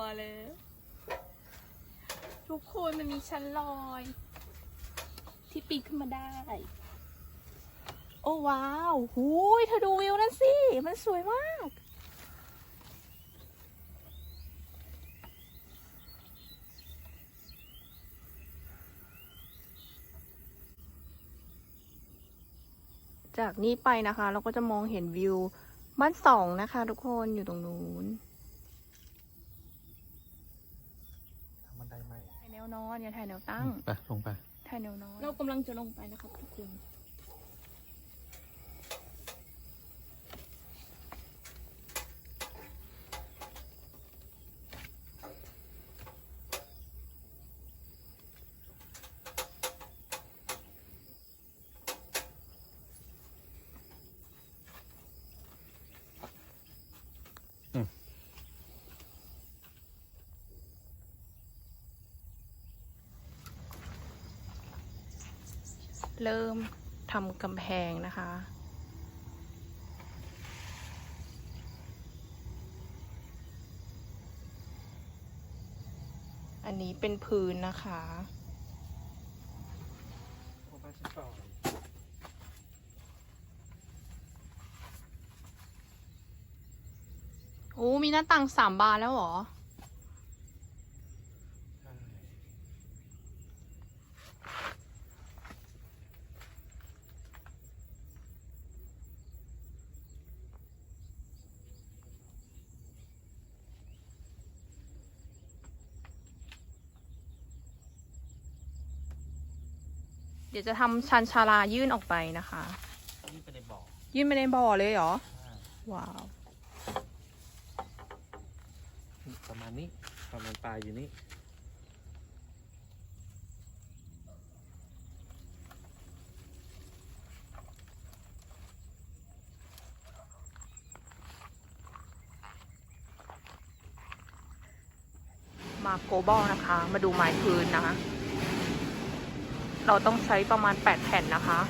มาแล้ว ทุกคนมันมีชั้นลอย ที่ปีนขึ้นมาได้ โอ้ว้าวหูยเธอดูวิวนั่นสิ มันสวยมาก จากนี้ไปนะคะ เราก็จะมองเห็นวิวบ้านสองนะคะ ทุกคนอยู่ตรงนู้น ทำบันไดใหม่ ถ่ายแน วนอนอย่าถ่ายแนวตั้ง ไปลงไป ถ่ายแนวนอน เรากำลังจะลงไปนะครับทุกคน เริ่มทำกำแพงนะคะ อันนี้เป็นพื้นนะคะโอ้มีหน้าต่างสามบานแล้วเหรอ ใช่ เดี๋ยวจะทำชันชาลายื่นออกไปนะคะ นี่ไปในบ่อยื่นไปในบ่อเลยเหรอใช่ว้าว ประมาณนี้ประมาณปลายอยู่นี่มาโกบอลนะคะ มาดูไม้พื้นนะคะ เราต้องใช้ประมาณ 8 แผ่นนะคะ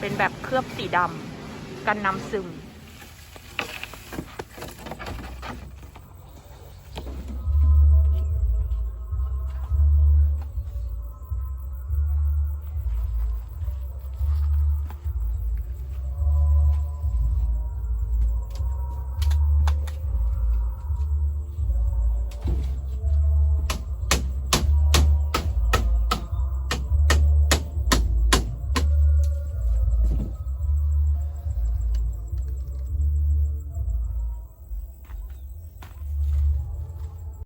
เป็นแบบเคลือบสีดำกันน้ำซึม